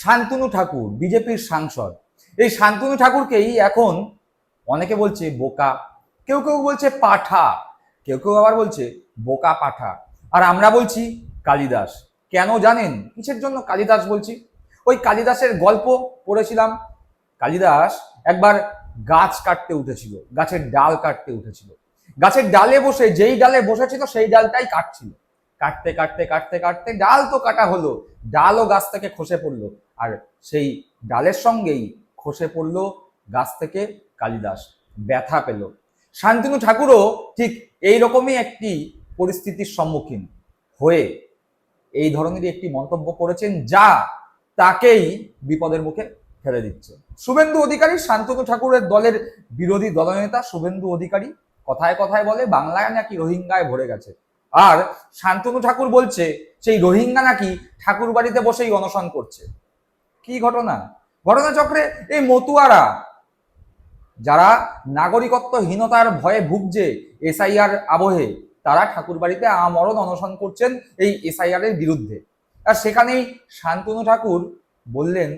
শান্তনু ঠাকুর, বিজেপির সাংসদ। এই শান্তনু ঠাকুরকেই এখন অনেকে বলছে বোকা, কেউ কেউ বলছে পাঠা, কেউ কেউ আবার বলছে বোকা পাঠা। আর আমরা বলছি কালিদাস। কেন জানেন? কিসের জন্য কালিদাস বলছি? ওই কালিদাসের গল্প পড়েছিলাম। কালিদাস একবার গাছ কাটতে উঠেছিল, গাছের ডাল কাটতে উঠেছিল। গাছের ডালে বসে, যেই ডালে বসেছিল, সেই ডালটাই কাটছিল। কাটতে কাটতে কাটতে কাটতে ডাল তো কাটা হলো। ডালও গাছ থেকে খসে পড়ল। আর সেই ডালের সঙ্গেই খসে পড়ল গাছ থেকে কালিদাস। ব্যথা পেল। শান্তনু ঠাকুরও ঠিক এই রকমই একটি পরিস্থিতির সম্মুখীন হয়ে এই ধরনেরই একটি মন্তব্য করেছেন, যা তাকেই বিপদের মুখে ফেলে দিচ্ছে। শুভেন্দু অধিকারী, শান্তনু ঠাকুরের দলের বিরোধী দলনেতা, শুভেন্দু অধিকারী কথায় কথায় বলে, বাংলায় নাকি রোহিঙ্গায় ভরে গেছে। আর শান্তনু ঠাকুর বলছে, সেই রোহিঙ্গা নাকি ঠাকুর বাড়িতে বসেই অনশন করছে। কি ঘটনা? ঘটনাচক্রে এই মতুয়ারা, যারা নাগরিকত্বহীনতার ভয়ে ভুগছে এসআইআর আবহে, তারা ঠাকুর বাড়িতে আমরণ অনশন করছেন এই এসআইআর এর বিরুদ্ধে। আর সেখানেই শান্তনু ঠাকুর বললেন,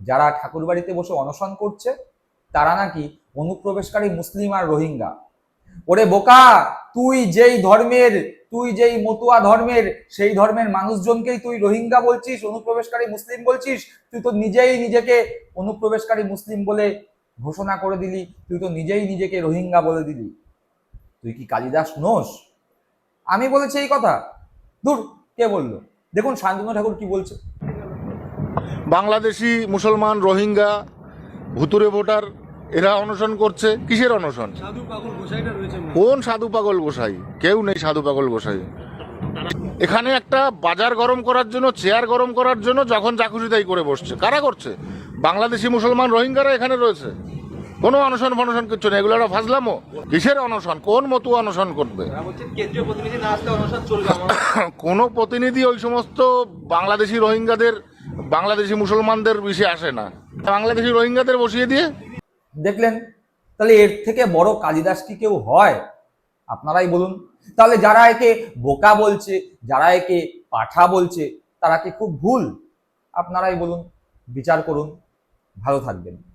যারা ঠাকুর বাড়িতে বসে অনশন করছে, তারা নাকি অনুপ্রবেশকারী মুসলিম আর রোহিঙ্গা। ওরে বোকা, তুই যেই ধর্মের তুই যেই মতুয়া ধর্মের, সেই ধর্মের মানুষজনকেই তুই রোহিঙ্গা বলছিস, অনুপ্রবেশকারী মুসলিম বলছিস, তুই তো নিজেই নিজেকে অনুপ্রবেশকারী মুসলিম বলে ঘোষণা করে দিলি, তুই তো নিজেই নিজেকে রোহিঙ্গা বলে দিলি। তুই কি কালিদাস নোস আমি বলেছি এই কথা। দূর কে বলল? দেখুন শান্তনু ঠাকুর কি বলছে। বাংলাদেশি মুসলমান, রোহিঙ্গা, ভুতুরে ভোটার এরা অনশন করছে। কিসের অনশন। কোন সাধু পাগল গোসাই? কেউ নেই সাধু পাগল গোসাই। এখানে একটা বাজার গরম করার জন্য চেয়ার গরম করার জন্য যখন যা তাই করে বসছে। কারা করছে? বাংলাদেশি মুসলমান রোহিঙ্গারা এখানে রয়েছে। কোনো অনশন ফনশন কিচ্ছু নেই। এগুলো ফাজলামো। কিসের অনশন? কোন মতো অনশন করবে? কোনো প্রতিনিধি ওই সমস্ত বাংলাদেশি রোহিঙ্গাদের বাংলাদেশি মুসলমানদের বিষয়ে আসে না। বাংলাদেশি রোহিঙ্গাদের বসিয়ে দিয়ে দেখলেন, তাহলে এর থেকে বড় কালিদাস কি কেউ হয়? আপনারাই বলুন। তাহলে যারা একে বোকা বলছে, যারা একে পাঠা বলছে, তারা কি খুব ভুল? আপনারাই বলুন, বিচার করুন। ভালো থাকবেন।